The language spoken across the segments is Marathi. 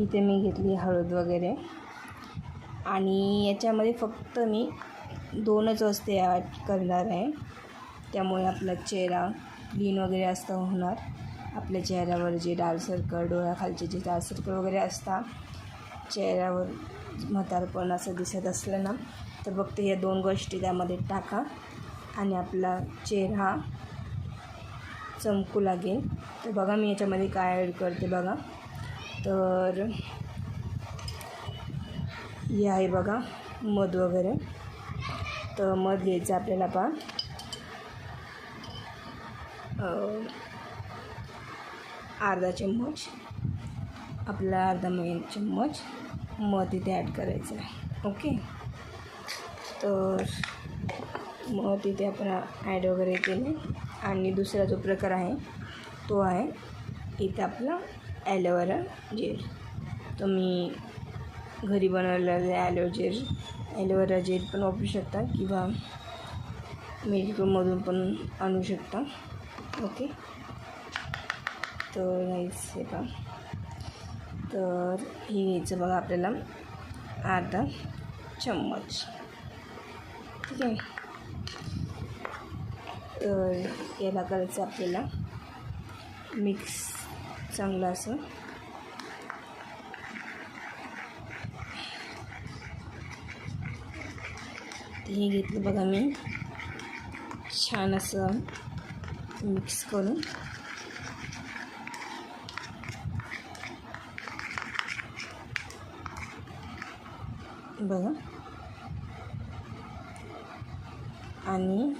इथे मी घेतली हळद वगैरे. आणि याच्यामध्ये फक्त मी दोनच वस्तू ॲड करणार आहे. त्यामुळे आपला चेहरा क्लीन वगैरे असता होणार. आपल्या चेहऱ्यावर जे डार्क सर्कल डोळ्याखालचे जे डार्क सर्कल वगैरे असतात चेहऱ्यावर म्हातारपण असं दिसत असलं ना तर फक्त या दोन गोष्टी त्यामध्ये टाका आणि आपला चेहरा चमकू लागेल. तर बघा मी याच्यामध्ये काय ॲड करते बघा. तर हे आहे बघा मध वगैरे. तर मध घ्यायचं आपल्याला पा अर्धा चम्मच. आपला अर्धा मे चम्मच. मध इथे ॲड करायचं आहे. ओके तर मग तिथे आपण ॲड वगैरे केले. आणि दुसरा जो प्रकार आहे तो आहे इथे आपला ॲलोवेरा जेल तुम्ही घरी बनवलेलं ॲलो जेल ॲलोवेरा जेल पण वापरू शकता किंवा मेडिकलमधून पण आणू शकता. ओके? तर नाहीच हे बघा तर हे घ्यायचं बघा आपल्याला. अर्धा चम्मच. ठीक आहे? तर याला करायचं आपल्याला मिक्स चांगलं असं. हे घेतलं बघा मी. छान असं मिक्स करून. बघा. आणि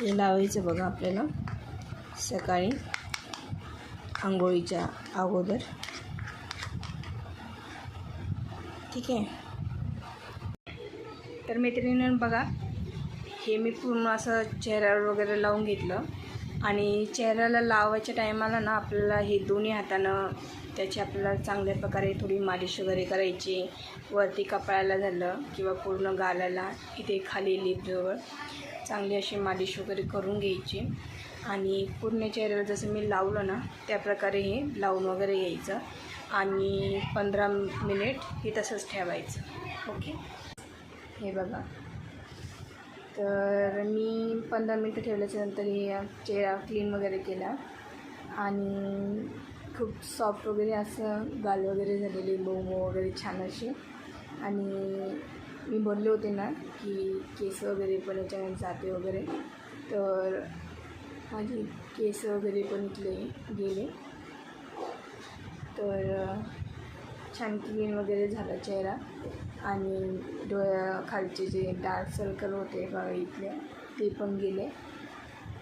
हे लावायचं बघा आपल्याला सकाळी. आंघोळीच्या अगोदर. ठीक आहे? तर मैत्रिणीनं बघा हे मी पूर्ण असं चेहऱ्यावर वगैरे लावून घेतलं. आणि चेहऱ्याला लावायच्या टायमाला ना आपल्याला हे दोन्ही हातानं त्याची आपल्याला चांगल्या प्रकारे थोडी मालिश वगैरे करायची. वरती कपाळाला झालं किंवा पूर्ण गालाला इथे खाली लिपजवळ चांगली अशी मालिश वगैरे करून घ्यायची. आणि पूर्ण चेहऱ्याला जसं मी लावलं ना त्या प्रकारे हे लावून वगैरे यायचं आणि पंधरा मिनिट हे तसंच ठेवायचं. ओके? हे बघा. तर मी पंधरा मिनटं ठेवल्याच्या नंतर हे चेहरा क्लीन वगैरे केला. आणि खूप सॉफ्ट वगैरे असं गाल वगैरे झालेली मोमो वगैरे छान अशी. आणि मी बोलले होते ना की केस वगैरे पण याच्यामध्ये जाते वगैरे. तर माझी केस वगैरे पण इथले गेले. तर छान क्लीन वगैरे झाला चेहरा. आणि डोळ्या खालचे जे डार्क सर्कल होते बघा इथले ते पण गेले.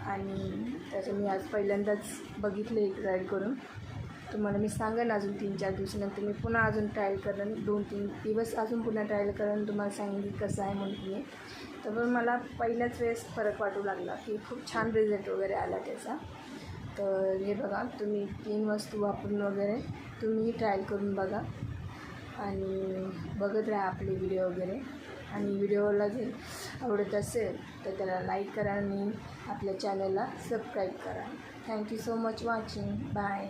आणि त्याचं मी आज पहिल्यांदाच बघितलं एक राईड करून. तुम्हाला मी सांगेन अजून तीन चार दिवसानंतर. मी पुन्हा अजून ट्रायल करेन. दोन तीन दिवस अजून पुन्हा ट्रायल करेन तुम्हाला सांगेन कसं आहे म्हणून मी. तर पण मला पहिल्याच वेळेस फरक वाटू लागला की खूप छान रिझल्ट वगैरे आला त्याचा. तर हे बघा तुम्ही तीन वस्तू वापरून वगैरे तुम्हीही ट्रायल करून बघा. आणि बघत राहा आपले व्हिडिओ वगैरे. आणि व्हिडिओला जर आवडत असेल तर त्याला लाईक करा आणि आपल्या चॅनलला सबस्क्राईब करा. Thank you so much watching bye